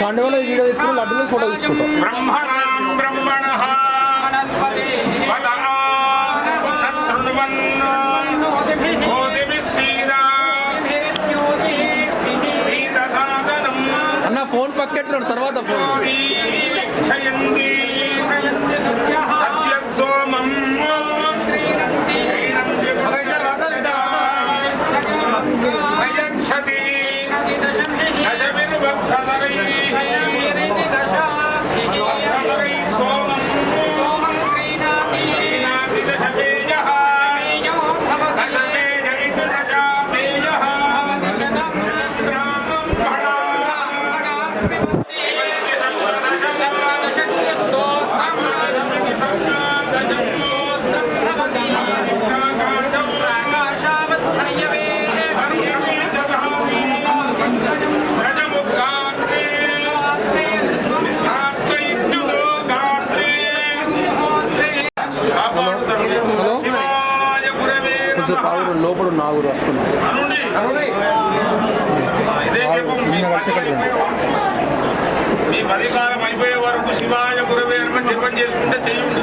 కండువలో video తీసుకుని లడ్డూలు photo తీసుకుంటాం. అన్న ఫోన్ పక్కెట్టు తర్వాత ఫోన్. మనం లోపల నాగురు వస్తున్నారు అయిపోయే వరకు శివాయ గురవే అని జపం చేసుకుంటే చెయ్యండి.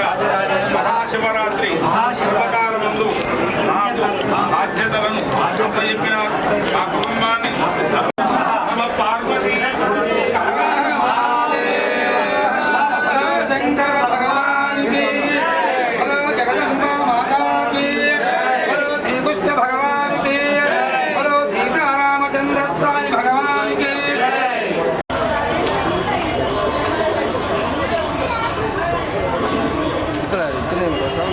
కోసం?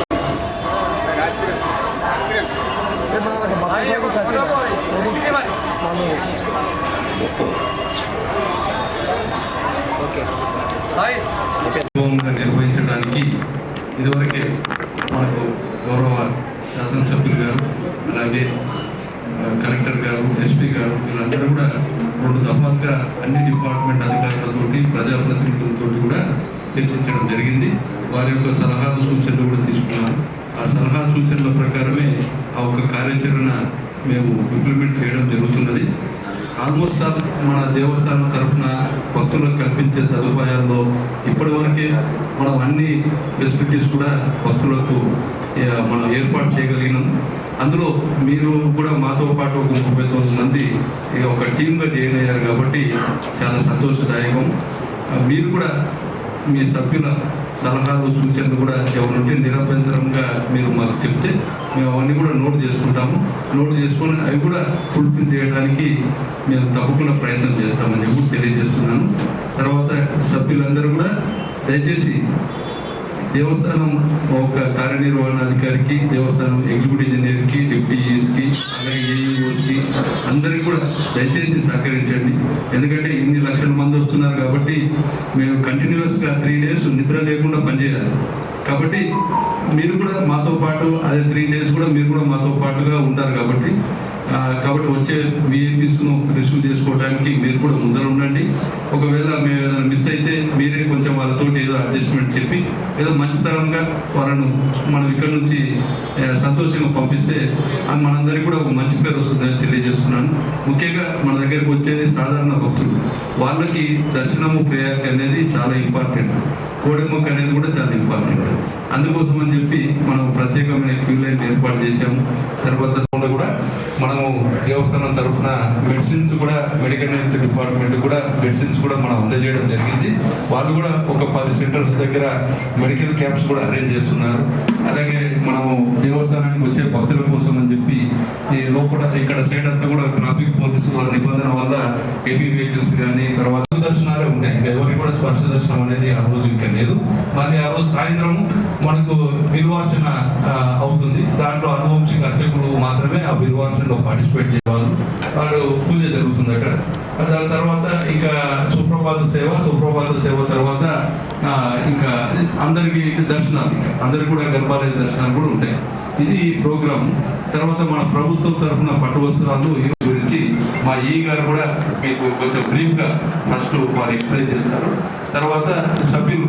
నిర్వహించడానికి ఇదివరకే మనకు గౌరవ శాసనసభ్యులు గారు అలాగే కలెక్టర్ గారు ఎస్పీ గారు వీళ్ళందరూ కూడా రెండు దఫాలుగా అన్ని డిపార్ట్మెంట్ అధికారులతోటి ప్రజాప్రతినిధులతో చర్చించడం జరిగింది. వారి యొక్క సలహా సూచనలు కూడా తీసుకున్నాను ఆ సలహా సూచనల ప్రకారమే ఆ ఒక కార్యాచరణ మేము ఇంప్లిమెంట్ చేయడం జరుగుతున్నది. ఆల్మోస్ట్ మన దేవస్థానం తరఫున భక్తులకు కల్పించే సదుపాయాల్లో ఇప్పటి వరకే మనం అన్ని ఫెసిలిటీస్ కూడా భక్తులకు మనం ఏర్పాటు చేయగలిగినాం. అందులో మీరు కూడా మాతో పాటు ఒక ముప్పై తొమ్మిది మంది ఒక టీమ్గా జాయిన్ అయ్యారు కాబట్టి చాలా సంతోషదాయకం. మీరు కూడా మీ సభ్యుల సలహాలు సూచనలు కూడా ఎవరుంటే నిరభ్యంతరంగా మీరు మాకు చెప్తే మేము అవన్నీ కూడా నోట్ చేసుకుంటాము. నోట్ చేసుకొని అవి కూడా ఫుల్ఫిల్ చేయడానికి మేము తప్పకుండా ప్రయత్నం చేస్తామని చెప్పి తెలియజేస్తున్నాను. తర్వాత సభ్యులందరూ కూడా దయచేసి దేవస్థానం ఒక కార్యనిర్వహణాధికారికి దేవస్థానం ఎగ్జిక్యూటివ్ ఇంజనీర్కి డిప్యూటీ ఈఎస్కి అలాగే ఏఈఓస్కి అందరికీ కూడా దయచేసి సహకరించండి. ఎందుకంటే ఇన్ని లక్షల మంది వస్తున్నారు కాబట్టి మేము కంటిన్యూస్గా త్రీ డేస్ నిద్ర లేకుండా పనిచేయాలి. కాబట్టి మీరు కూడా మాతో పాటు అదే త్రీ డేస్ కూడా మీరు కూడా మాతో పాటుగా ఉంటారు కాబట్టి కాబట్టి కాబట్టి వచ్చే విఐపీస్ను రిసీవ్ చేసుకోవడానికి మీరు కూడా ముందర ఉండండి. ఒకవేళ మేము ఏదైనా మిస్ అయితే మీరే కొంచెం వాళ్ళతో ఏదో అడ్జస్ట్మెంట్ చెప్పి ఏదో మంచితనంగా వాళ్ళను మనం ఇక్కడ నుంచి సంతోషంగా పంపిస్తే అది మనందరికీ కూడా ఒక మంచి పేరు వస్తుందని తెలియజేస్తున్నాను. ముఖ్యంగా మన దగ్గరికి వచ్చేది సాధారణ భక్తులు. వాళ్ళకి దర్శనము ప్రయాగ అనేది చాలా ఇంపార్టెంట్ కోడెమ్మక్క అనేది కూడా చాలా ఇంపార్టెంట్ అందుకోసం అని చెప్పి మనం ప్రత్యేకమైన క్యూ లైన్ ఏర్పాటు చేశాము. తర్వాత మనము దేవస్థానం తరఫున మెడిసిన్స్ కూడా మెడికల్ హెల్త్ డిపార్ట్మెంట్ కూడా మెడిసిన్స్ కూడా మనం అందజేయడం జరిగింది. వాళ్ళు కూడా ఒక పది సెంటర్స్ దగ్గర మెడికల్ క్యాంప్స్ కూడా అరేంజ్ చేస్తున్నారు. అలాగే మనము దేవస్థానానికి వచ్చే భక్తుల కోసం అని చెప్పి ఈ లోపల ఇక్కడ సైడ్ అంతా కూడా ట్రాఫిక్ పోలీసు వాళ్ళ నిబంధన వల్ల హెవీ వెహికల్స్ కానీ తర్వాత దర్శనాలే ఉన్నాయి. ఎవరికి కూడా స్పర్శ దర్శనం అనేది ఆ రోజు ఇంకా లేదు. మళ్ళీ ఆ రోజు సాయంత్రం మనకు నిర్వాచన అవుతుంది. దాంట్లో అనువంశిక అర్చకులు మాత్రమే ఆ బిల్వార్చనలో పార్టిసిపేట్ చేయాలి వాళ్ళు పూజ జరుగుతుంది అక్కడ. దాని తర్వాత ఇంకా సుప్రభాత సేవ సుప్రభాత సేవ తర్వాత ఇంకా అందరికీ దర్శనాలు ఇంకా అందరికి కూడా గర్భాలయ దర్శనాలు కూడా ఉంటాయి. ఇది ప్రోగ్రామ్ తర్వాత మన ప్రభుత్వం తరఫున పట్టు వస్త్రాలు ఈ గురించి మా ఈ గారు కూడా మీకు కొంచెం బ్రీఫ్గా ఫస్ట్ వారు ఎక్స్ప్లెయిన్ చేస్తారు. తర్వాత సభ్యులు